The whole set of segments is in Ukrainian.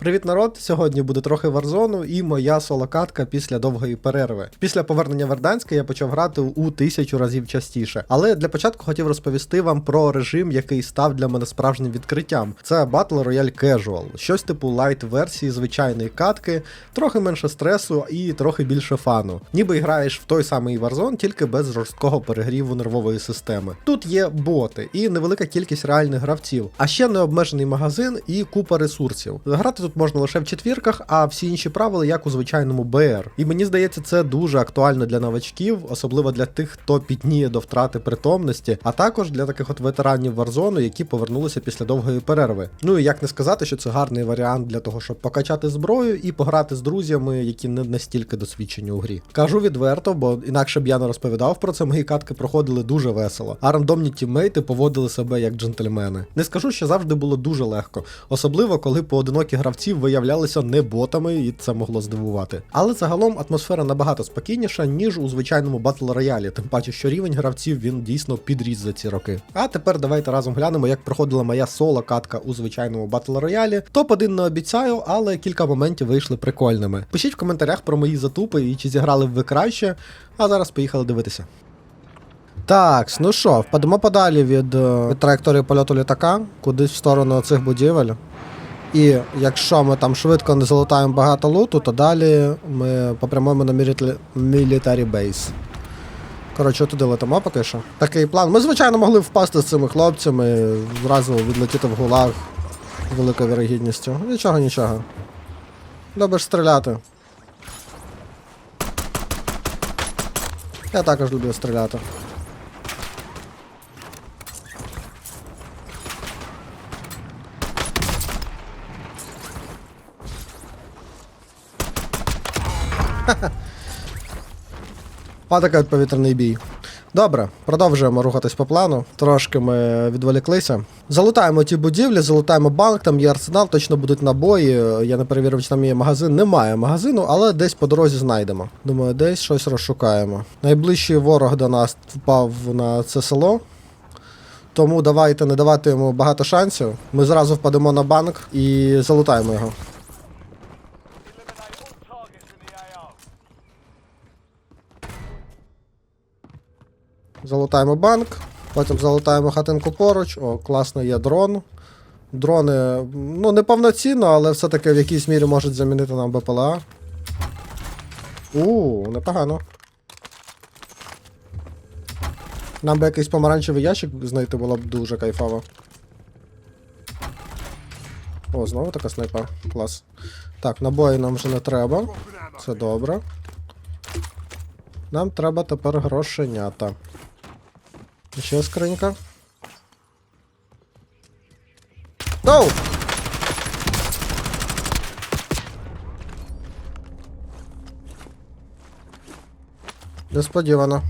Привіт, народ! Сьогодні буде трохи варзону і моя солокатка після довгої перерви. Після повернення Верданська я почав грати у тисячу разів частіше. Але для початку хотів розповісти вам про режим, який став для мене справжнім відкриттям. Це Battle Royale Casual, щось типу лайт версії звичайної катки, трохи менше стресу і трохи більше фану. Ніби граєш в той самий Warzone, тільки без жорсткого перегріву нервової системи. Тут є боти і невелика кількість реальних гравців, а ще необмежений магазин і купа ресурсів. Грати тут можна лише в четвірках, а всі інші правила як у звичайному БР. І мені здається, це дуже актуально для новачків, особливо для тих, хто підніє до втрати притомності, а також для таких от ветеранів Warzone, які повернулися після довгої перерви. Ну і як не сказати, що це гарний варіант для того, щоб покачати зброю і пограти з друзями, які не настільки досвідчені у грі. Кажу відверто, бо інакше б я не розповідав про це. Мої катки проходили дуже весело, а рандомні тіммейти поводили себе як джентльмени. Не скажу, що завжди було дуже легко, особливо коли поодинокі гравці виявлялися не ботами, і це могло здивувати. Але загалом атмосфера набагато спокійніша, ніж у звичайному батл роялі, тим паче, що рівень гравців він дійсно підріс за ці роки. А тепер давайте разом глянемо, як проходила моя соло катка у звичайному батл роялі. Топ 1 не обіцяю, але кілька моментів вийшли прикольними. Пишіть в коментарях про мої затупи і чи зіграли ви краще. А зараз поїхали дивитися. Так, ну що, впадемо подалі від, е, від траєкторії польоту літака, кудись в сторону цих будівель. І якщо ми там швидко не залутаємо багато луту, то далі ми попрямуємо на мілітарі- Base. Коротше, туди летимо поки що. Такий план. Ми, звичайно, могли впасти з цими хлопцями, зразу відлетіти в гулаг з великою вірогідністю. Нічого, нічого. Любиш стріляти. Я також люблю стріляти. От повітряний бій. Добре, продовжуємо рухатись по плану. Трошки ми відволіклися. Залутаємо ті будівлі, залутаємо банк, там є арсенал, точно будуть набої. Я не перевірив, чи там є магазин. Немає магазину, але десь по дорозі знайдемо. Думаю, десь щось розшукаємо. Найближчий ворог до нас впав на це село. Тому давайте не давати йому багато шансів. Ми зразу впадемо на банк і залутаємо його. Залутаємо банк, потім залутаємо хатинку поруч. О, класно, є дрон. Дрони, ну, не повноцінно, але все-таки в якійсь мірі можуть замінити нам БПЛА. У, непогано. Нам би якийсь помаранчевий ящик знайти було б дуже кайфово. О, знову така снайпа. Клас. Так, набої нам вже не треба. Це добре. Нам треба тепер грошенята. Ще скринька. Доу! Несподівано.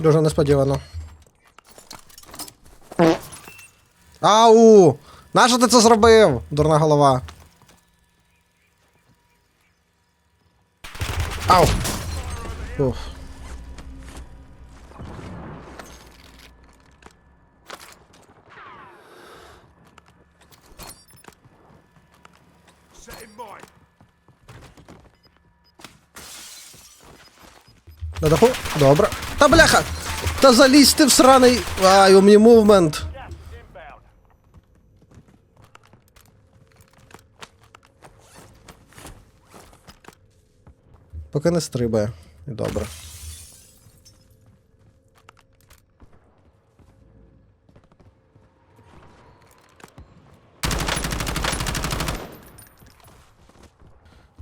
Дуже несподівано. Ау! Нащо ти це зробив? Дурна голова. Ау! In mine. Даху? Добре. Та бляха! Та залізь ти в сраний. Ай, у мені мувмент. Поки не стрибає. І добре.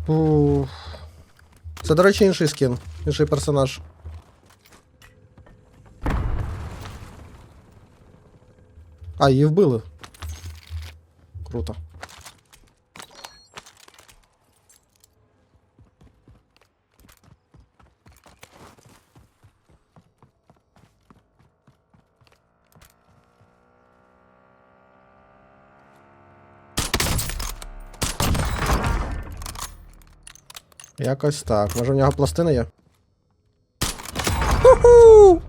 Ух. Це, до речі, інший скін, інший персонаж. А, її вбили. Круто. Якось так. Може в нього пластини є? Ху-ху!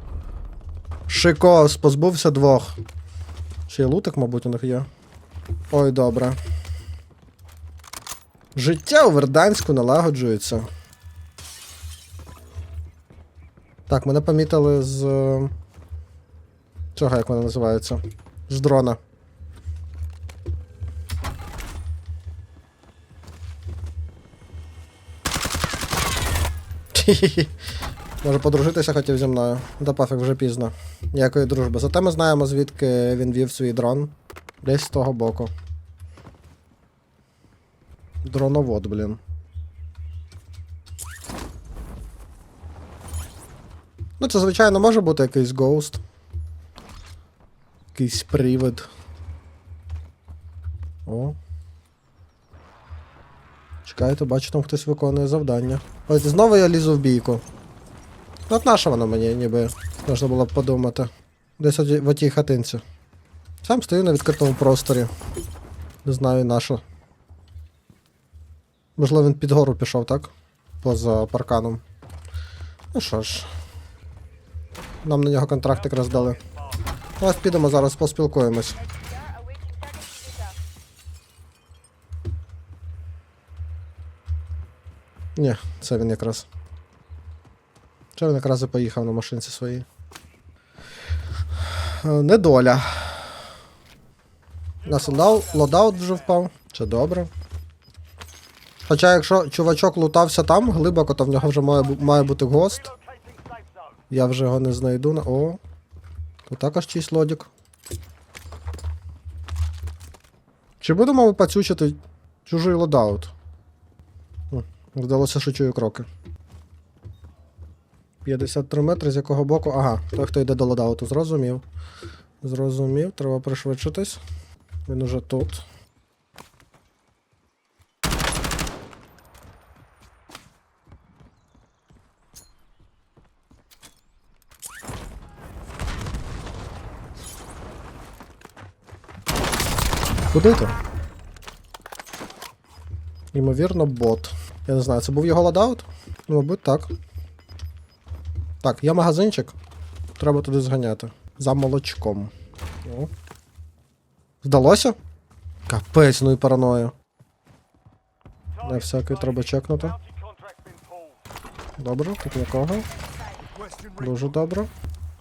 Шикос, позбувся двох. Ще й лутик, мабуть, у них є. Ой, добре. Життя у Верданську налагоджується. Так, мене помітили з. е, Цього, як вона називається? З дрона. Може подружитися хотів зі мною. Да пофіг, вже пізно. Ніякої дружби. Зате ми знаємо, звідки він вів свій дрон. Десь з того боку. Дроновод, блін. Ну, це, звичайно, може бути якийсь гоуст. Якийсь привид. О. Чекайте, бачу, там хтось виконує завдання. Ой, знову я лізу в бійку. Ну, От наша вона мені, ніби можна було б подумати. Десь в отій хатинці. Сам стою на відкритому просторі. Не знаю на що. Можливо, він під гору пішов, так? Поза парканом. Ну що ж. Нам на нього контракт якраз дали. Ось підемо зараз поспілкуємось. Ні, це він якраз. Це він якраз і поїхав на машинці своїй. Е, Недоля. Нас лодау- лодаут вже впав. Це добре. Хоча, якщо чувачок лутався там глибоко, то в нього вже має, має бути гост. Я вже його не знайду. на- О. Тут також чийсь лодік. Чи будемо ми пацючити чужий лодаут? Здалося, що чую кроки. 53 метри, з якого боку. Ага, той, хто йде до лодауту, зрозумів. Зрозумів, треба пришвидшитись. Він уже тут. Куди ти? Ймовірно, бот. Я не знаю, це був його лодаут? Ну, мабуть, так. Так, є магазинчик. Треба туди зганяти. За молочком. О. Вдалося? Капець, ну і параною. На всякий треба чекнути. Добре, тут нікого. Дуже добре.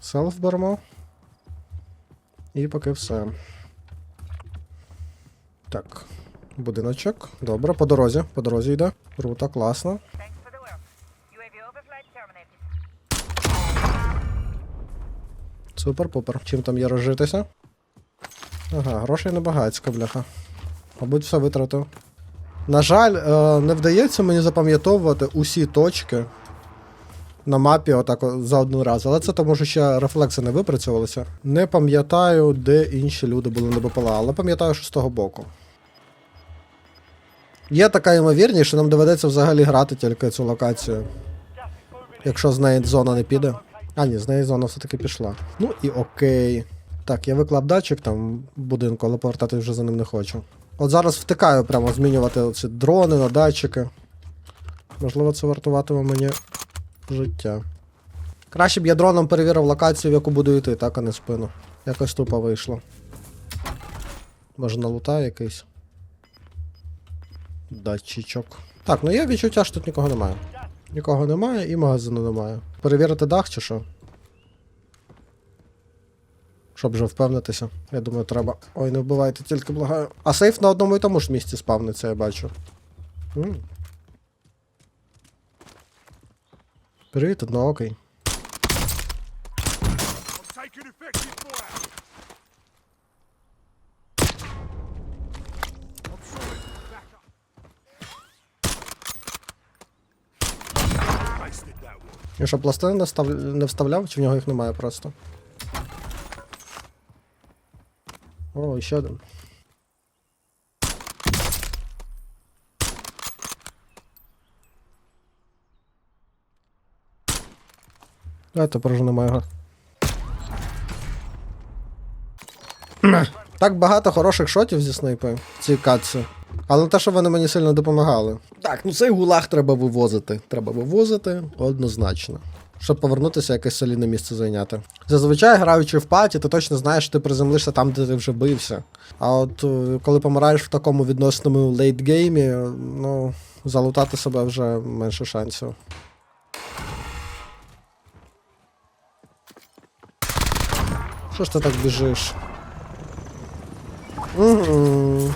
Селф беремо. І поки все. Так. Будиночок. Добре, по дорозі. По дорозі йде. Круто, класно. Thanks for the work. UAV overflight terminated. Супер, пупер. Чим там є розжитися? Ага, грошей небагацько, бляха. Мабуть, все витратив. На жаль, е, не вдається мені запам'ятовувати усі точки на мапі отак за один раз. Але це тому, що ще рефлекси не випрацьовувалися. Не пам'ятаю, де інші люди були на БПЛА, але пам'ятаю, що з того боку. Є така ймовірність, що нам доведеться взагалі грати тільки цю локацію. Якщо з неї зона не піде. А, ні, з неї зона все-таки пішла. Ну і окей. Так, я виклав датчик там в будинку, але повертати вже за ним не хочу. От зараз втикаю прямо змінювати ці дрони на датчики. Можливо, це вартуватиме мені життя. Краще б я дроном перевірив локацію, в яку буду йти, так, а не спину. Якось тупо вийшло. Може налутаю якийсь. Датчичок. Так, ну є відчуття, що тут нікого немає. Нікого немає і магазину немає. Перевірити дах чи що? Щоб вже впевнитися. Я думаю, треба. Ой, не вбивайте, тільки благаю. А сейф на одному і тому ж місці спавниться, я бачу. М. Привіт, одноокий. І що, пластини не, став... не вставляв, чи в нього їх немає просто? О, ще один. Давайте проженемо його. Так багато хороших шотів зі снайпи в цій катці. Але те, що вони мені сильно допомагали. Так, ну цей гулаг треба вивозити. Треба вивозити однозначно. щоб повернутися якесь солідне місце зайняти. Зазвичай, граючи в паті, ти точно знаєш, що ти приземлишся там, де ти вже бився. А от е, коли помираєш в такому відносному лейтгеймі, ну, залутати себе вже менше шансів. Що ж ти так біжиш? Угу.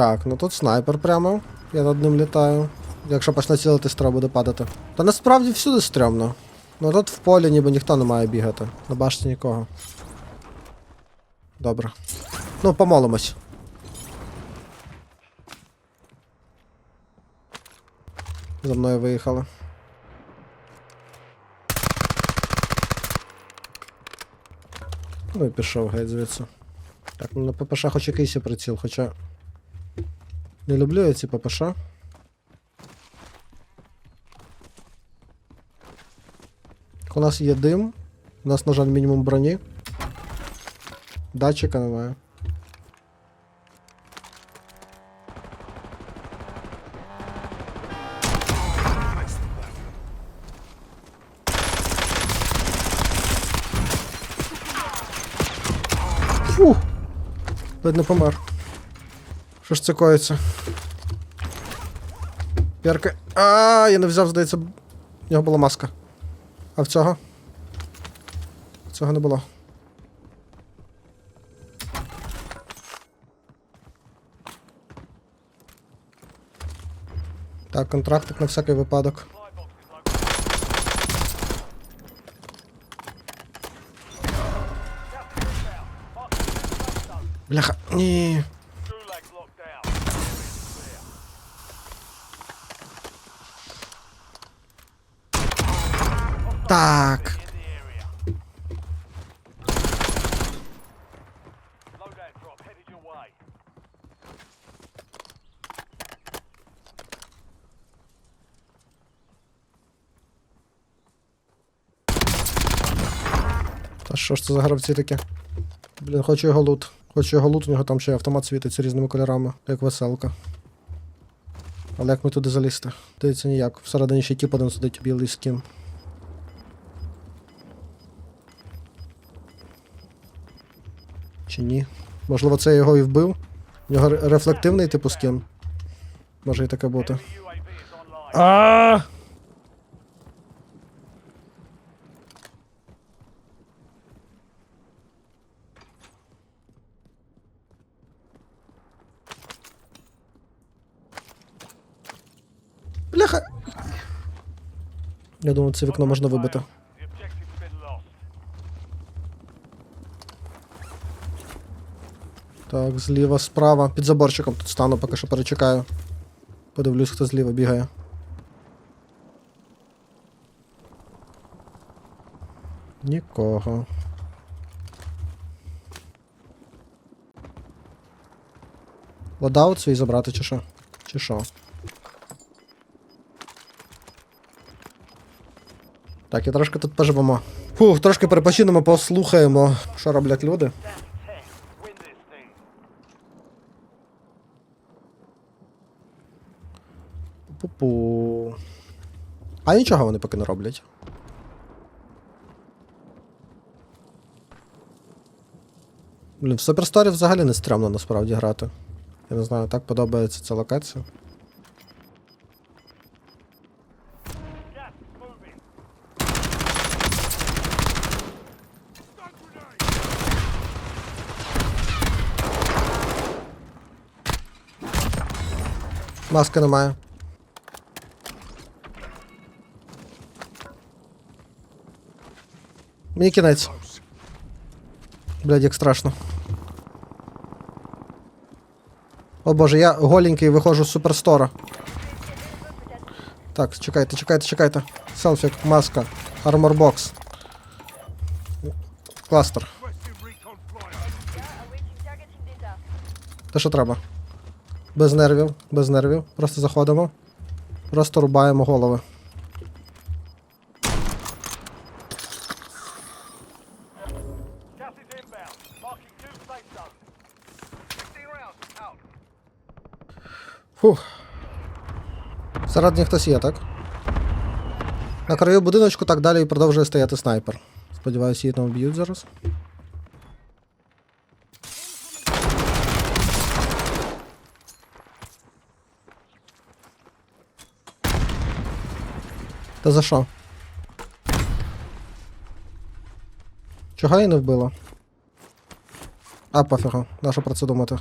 Так, ну тут снайпер прямо. Я над ним літаю. Якщо почне цілитись, треба буде падати. Та насправді всюди стрьомно. Ну тут в полі ніби ніхто не має бігати. На башті нікого. Добре. Ну, помолимось. За мною виїхали. Ну і пішов геть звідси. Так, ну на ППШ хоч якийсь є приціл, хоча. Не люблю я ці ППШ. У нас є дим. У нас, на жаль, мінімум броні. Датчика немає. Фух. Ледь не помер. Що ж це коїться? Перка. А, я не взяв, здається. В нього була маска. А в цього? Цього не було. Так, контрактик на всякий випадок. Бляха. Ні. Way. Та що ж це за гравці такі? Блін, хочу його лут. Хочу його лут, у нього там ще автомат світиться різними кольорами, як веселка. Але як ми туди залізти? Дивіться ніяк. Всередині ще тіп один сидить білий скін. Чи ні? Можливо, це його і вбив? У нього рефлективний типу скін. Може і таке бути. А! Бляха. Я думаю, це вікно можна вибити. Так, зліва, справа. Під заборчиком тут стану, поки що перечекаю. Подивлюсь, хто зліва бігає. Нікого. Лодаут свій забрати, чи що? Чи що? Так, і трошки тут поживемо. Фух, трошки перепочинемо, послухаємо, що роблять люди. Пу-пу. А нічого вони поки не роблять. Блін, в Суперсторі взагалі не стрімно насправді грати. Я не знаю, так подобається ця локація. Маски немає. Мені кінець. Блядь, як страшно. О боже, я голенький виходжу з суперстора. Так, чекайте, чекайте, чекайте. Селфік, маска, арморбокс. Кластер. Те, що треба. Без нервів, без нервів. Просто заходимо. Просто рубаємо голови. Всередині хтось є, так? На краю будиночку так далі і продовжує стояти снайпер. Сподіваюся, її там вб'ють зараз. Та за що? Чого її не вбило? А, пофігу, нащо про це думати.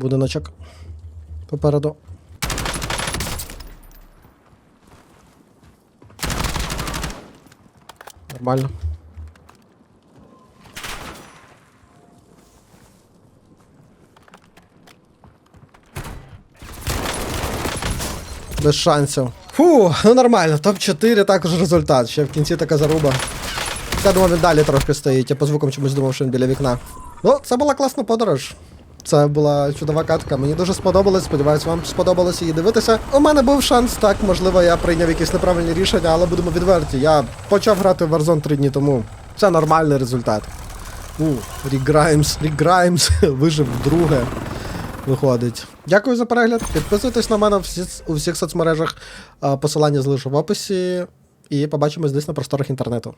Будиночок. Попереду. Нормально. Без шансів. Фу, ну нормально, топ-4 також результат. Ще в кінці така заруба. Я думав, він далі трошки стоїть, я по звукам чомусь думав, що він біля вікна. Ну, це була класна подорож. Це була чудова катка. Мені дуже сподобалось. Сподіваюсь, вам сподобалось її дивитися. У мене був шанс, так, можливо, я прийняв якісь неправильні рішення, але будемо відверті. Я почав грати в Warzone 3 дні тому. Це нормальний результат. У, Рік Граймс, Рік Граймс вижив вдруге. Виходить. Дякую за перегляд. Підписуйтесь на мене всі, у всіх соцмережах. Посилання залишу в описі. І побачимось десь на просторах інтернету.